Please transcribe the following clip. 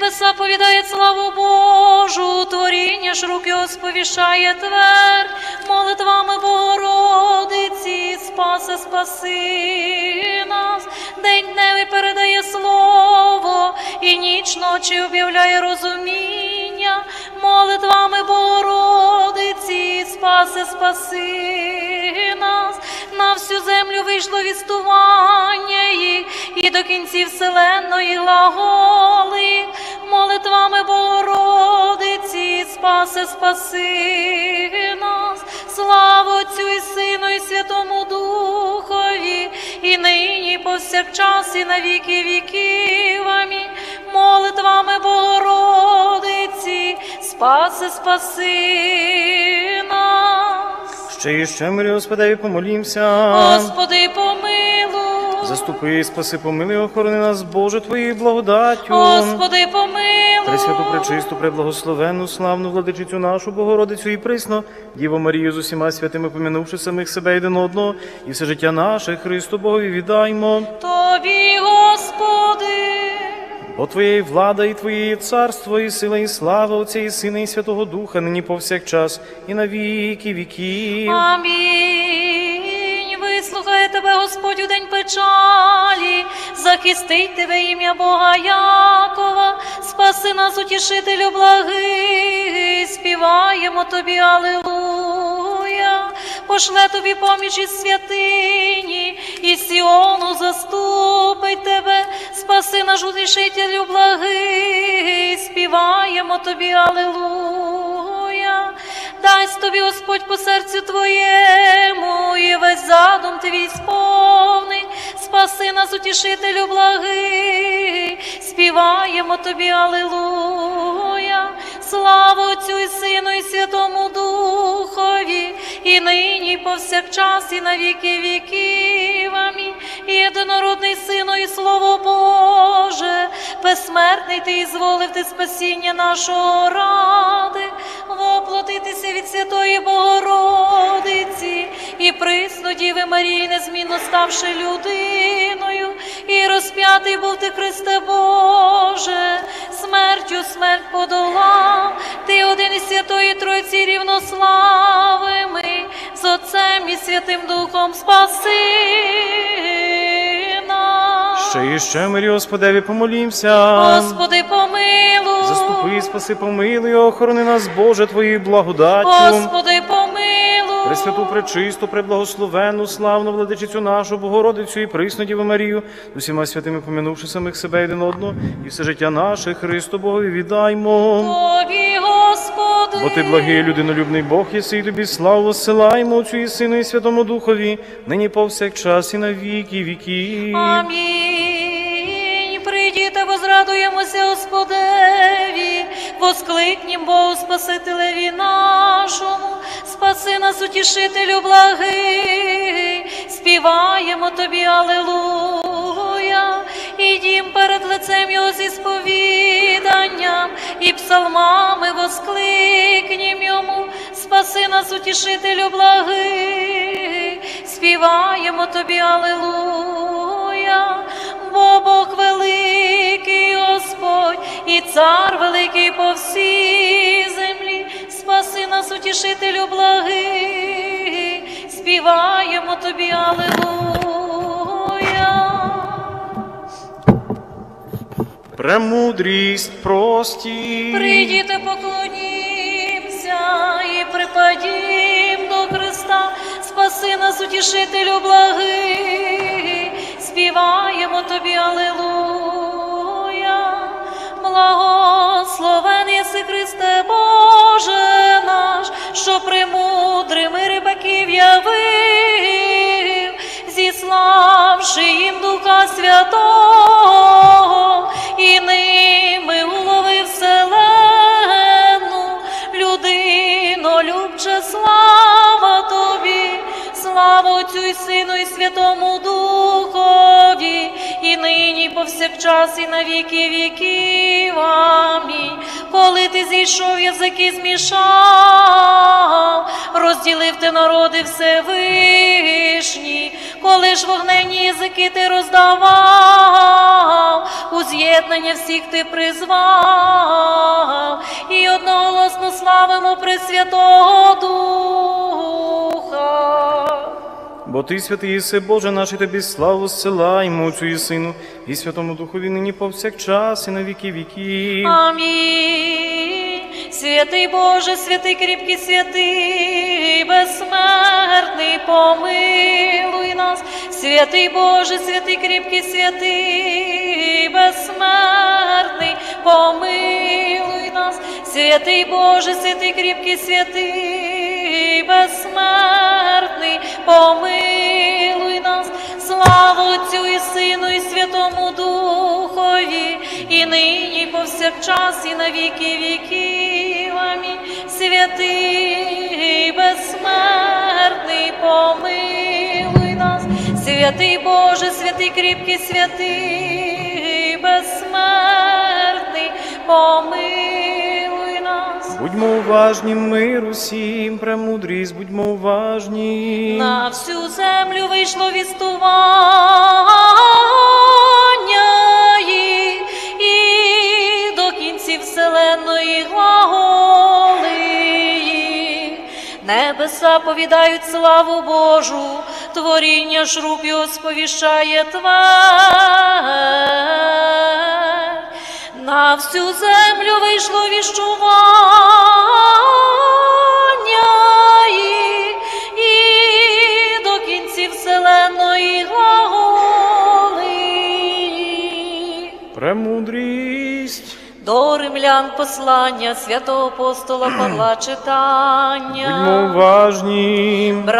Небеса повідає славу Божу, творіння ж руки сповіщає твердь, молитвами Богородиці, спаси, спаси нас, день дневий передає слово, і ніч ночі об'являє розуміння, молитвами Богородиці, спаси, спаси нас, на всю землю вийшло вістування їх, і до кінців вселенної глаголи, молитвами Богородиці, спаси, спаси нас, славу Отцю і Сину, і Святому Духові, і нині, і повсякчас, і на віки віків. Амінь. Молитвами Богородиці, спаси, спаси нас. Ще і ще мирі Господеві помолімся. Господи, помилуй. Заступи, спаси, помилуй, охорони нас, Боже, Твоєю благодаттю. Господи, помилуй. Пресвяту, пречисту, преблагословенну, славну владичицю нашу Богородицю і присну, Діву Марію з усіма святими, помінувши самих себе один одного, і все життя наше Христу Богові віддаймо. Тобі, Господи. Бо Твоєї влада і Твоє царство, і сила, і слава Отця і Сина, і Святого Духа, нині повсякчас, і на віки віків. Амінь. Тебе, Господь, у день печалі, захистить тебе ім'я Бога Якова, спаси нас, утішителю благий, співаємо тобі, Алилуя. Пошле тобі поміч із святині, і Сіону заступить тебе, спаси наш утішителю благий, співаємо тобі, Алилуя. Дасть тобі Господь по серцю твоєму, і весь задум твій сповнить, спаси нас, утішителю благий, співаємо тобі, Алилуя, славу Отцю і Сину, і Святому Духові, і нині, і повсякчас, і на віки віків. І єдинородний Сину, і Слово Боже, безсмертний ти і зволив ти спасіння нашого ради, воплотитися від Святої Богородиці, і присно Діви Марії, незмінно ставши людиною, і розп'ятий був ти, Христе Боже, смертю смерть подолав, ти один із Святої Тройці рівнославими, з Отцем і Святим Духом спаси. Ще і ще мирі Господеві помолімся. Господи, помилуй. Заступи, спаси, помилуй, охорони нас, Боже, Твоєю благодаттю. Господи, помилуй. Пресвяту, пречисту, преблагословенну, славну владичицю нашу, Богородицю і присну Діву Марію, з усіма святими помінувши самих себе один одного, і все життя наше Христу Богові віддаймо. Тобі, Господи. Бо ти благий, людинолюбний Бог, єси і тобі славу силаємо Отцю і Сину і Святому Духові, нині повсякчас і на віки віків. Амінь. Возрадуємося Господеві, воскликнім Богу Спасителеві нашому, спаси нас, утішителю благий, співаємо тобі, Алилуя, ідім перед лицем Його зі сповіданням і псалмами воскликнім йому, спаси нас, утішителю благий, співаємо тобі, Алилуя, і цар великий по всій землі, спаси нас, утішителю благий, співаємо тобі, Алилуя. Премудрість прості. Прийдіте, поклонімся і припадім до Христа, спаси нас, утішителю благий, співаємо тобі, Алилуя. Благословен єси Христе Боже наш, що премудрими рибаків явив, зіславши їм Духа Святого, і ними уловив вселенну, людино, любче, слава тобі, слава Отцю і Сину, і Святому Духові, і нині, і повсякчас і на віки віків. Амінь. Коли ти зійшов, язики змішав, розділив ти народи Всевишні, коли ж вогнені язики ти роздавав, у з'єднання всіх ти призвав, і одноголосно славимо Пресвятого Духа. Бо ти, святий єси, Боже наш, і тобі славу зсилаємо Отцю і Сину, і Святому Духові нині повсякчас, і на віки віків. Амінь. Святий Боже, святий кріпкий, святий, безсмертний, помилуй нас. Святий Боже, святий кріпкий, святий, безсмертний, помилуй нас. Святий Боже, святий кріпкий, святий, безсмертний, помилуй нас. Слава Отцю і Сину, і Святому Духові, і нині, і повсякчас, і на віки віків. Амінь. Святий, безсмертний, помилуй нас. Святий Боже, святий кріпкий, святий, уважні, мир усім, премудрість, будьмо уважні. На всю землю вийшло вістування їх, і до кінців вселенної глаголи. Небеса повідають славу Божу, творіння ж рук його сповіщає твер. На всю землю вийшло віщування їх, і до кінців вселенної глаголи. Премудрість. До римлян послання святого апостола Павла читання. Будьмо уважні.